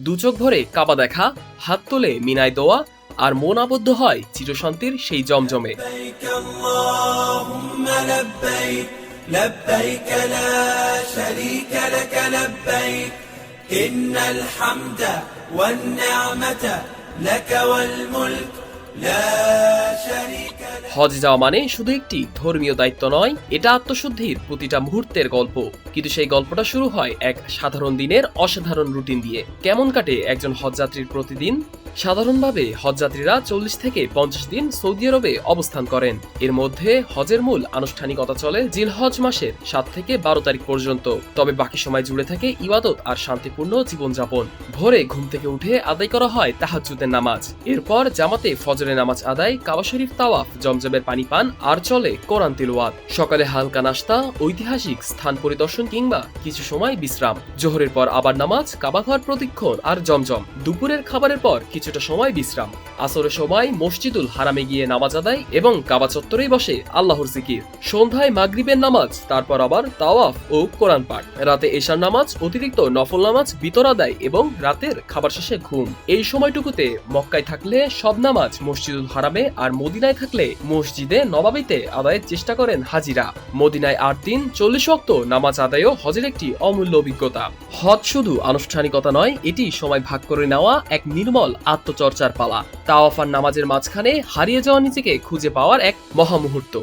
দুচোখ ভরে কাবা দেখা, হাত তোলে মিনায় দোয়া, আর মন আবদ্ধ হয় চিরশান্তির সেই জমজমে। ইন্নাল হামদা ওয়ান লাকা ওয়াল মুলক লা হজ যাওয়া মানে শুধু একটি ধর্মীয় দায়িত্ব নয়, এটা আত্মশুদ্ধির প্রতিটা মুহূর্তের গল্প। কিন্তু সেই গল্পটা শুরু হয় এক সাধারণ দিনের অসাধারণ রুটিন দিয়ে। কেমন কাটে একজন হজযাত্রীর প্রতিদিন? সাধারণভাবে হজযাত্রীরা চল্লিশ থেকে পঞ্চাশ দিন সৌদি আরবে অবস্থান করেন। এর মধ্যে হজের মূল আনুষ্ঠানিকতা চলে জিল হজ মাসের সাত থেকে বারো তারিখ পর্যন্ত। তবে বাকি সময় জুড়ে থাকে ইবাদত আর শান্তিপূর্ণ জীবনযাপন। ভোরে ঘুম থেকে উঠে আদায় করা হয় তাহাজ্জুদের নামাজ। এরপর জামাতে ফজরের নামাজ আদায়, কাবা শরীফ তাওয়াফ জমজমের পানি পান আর চলে কোরআন তিলওয়াত। সকালে হালকা নাস্তা, ঐতিহাসিক স্থান পরিদর্শন কিংবা কিছু সময় বিশ্রাম। জোহরের পর আবার নামাজ কাবাঘর প্রতিক্ষণ আর জমজম। দুপুরের খাবারের পর কিছুটা সময় বিশ্রাম। আসরের সময় মসজিদুল হারামে গিয়ে নামাজ আদায় এবং কাবা চত্বরেই বসে আল্লাহর জিকির। সন্ধ্যায় মাগরিবের নামাজ, তারপর আবার তাওয়াফ ও কোরআন পাঠ। রাতে এশার নামাজ, অতিরিক্ত নফল নামাজ, বিতর আদায় এবং রাতের খাবার শেষে ঘুম। এই সময়টুকুতে মক্কায় থাকলে সব নামাজ মসজিদুল হারামে আর মদিনায় থাকলে মসজিদে নবাবিতে আদায়ের চেষ্টা করেন হাজিরা। মদিনায় আট দিন, চল্লিশ অক্ত নামাজ আদায়ও হজের একটি অমূল্য অভিজ্ঞতা। হজ শুধু আনুষ্ঠানিকতা নয়, এটি সময় ভাগ করে নেওয়া এক নির্মল আত্মচর্চার পালা। তাওয়াফার নামাজের মাঝখানে হারিয়ে যাওয়া নিজেকে খুঁজে পাওয়ার এক মহামুহূর্ত।